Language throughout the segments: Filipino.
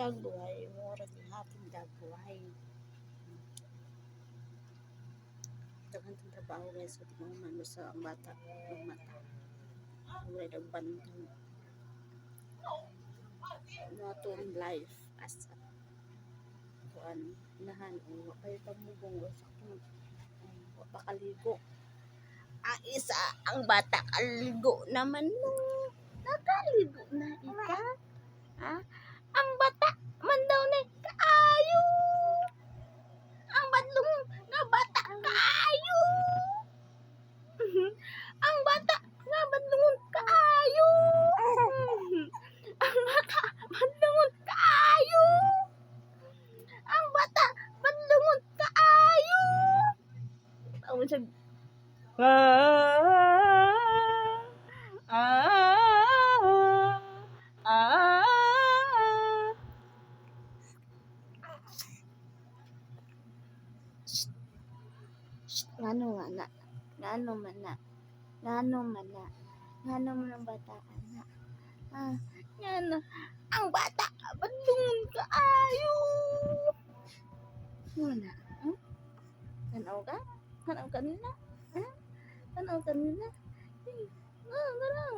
dagway, mura di hapon dagway. Dagan itong trabaho guys, so di mo umano sa ang bata, ang mata. Wala nagbantong. Not in life as a kuan nahan o kayo pamubong o sa kung um, pakaligo. Ang isa, ang bata kaligo naman mo. Nakaligo na ika. Ha? Ang bata man daw na kaayo. Ang batlong nga bata kaayo. ang bata nga batlong kaayo. ang bata batlong kaayo. Ang bata batlong kaayo. Ang siya Ah, ah, ah. Shh. Ngano man na? Ngano man na? Ngano man na? Ngano man ang bata na? Ah, ngano? Ang bata, Tanaw ka nila? Ha? Tanaw ka nila? Ah, tanaw.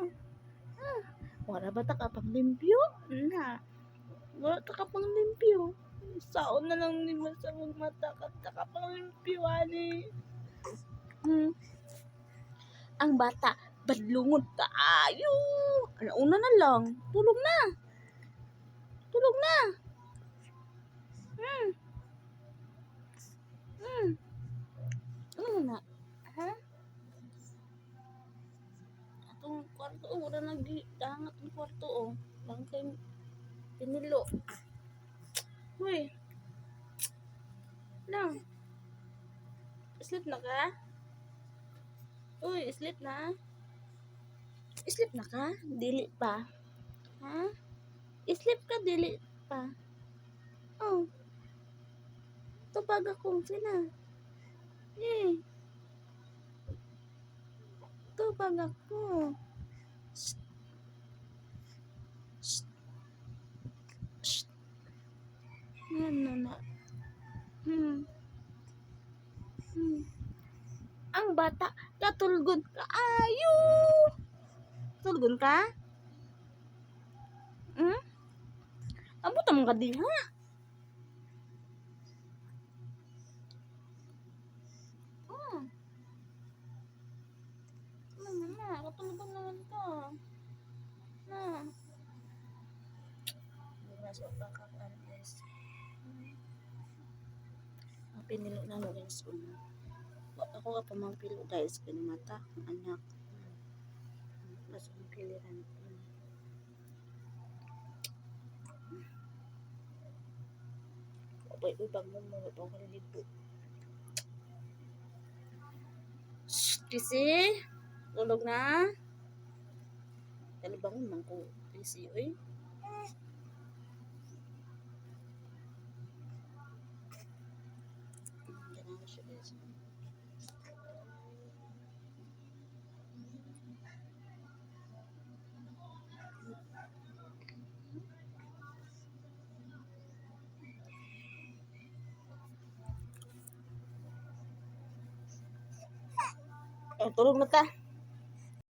Ah, wala ba ta ka limpyo? Na. Wala ta ka pang limpyo. Saon na lang ni sa mga mata ka ta ka pang limpyo ani. Hmm. Ang bata, badlungon ka ayo. Ano una na lang. Tulog na. Tulog na. Hmm. Ano na? Ha? Atong kwarto, oh, wala kwarto, oh. Lang kay pinilo. Uy. Lang. Sleep na ka? Uy, sleep na? Sleep na ka? Dili pa. Ha? Sleep ka, dili pa. Oh. Tupag akong sina. Eh. Tupag ako. Shh. Shh. Shh. Ano na? Hmm. Hmm. Ang bata, katulgod ka. Ayo! Tulgon ka? Hmm? Abot naman ka din, ha? Hmm. Ano na, katulgon naman ka. Na. Masok pa ka, guys. Ang pinilo na mo, guys. Um, ako ka pamangpilo, guys. Pinamata, ang anak. Mas pilihan. Wait, wait, bang mo mo, itong kaliligo. Shh, Kisi, tulog na. Dali bangon man ko, Kisi, oy. Ganun siya. Tulog na ta.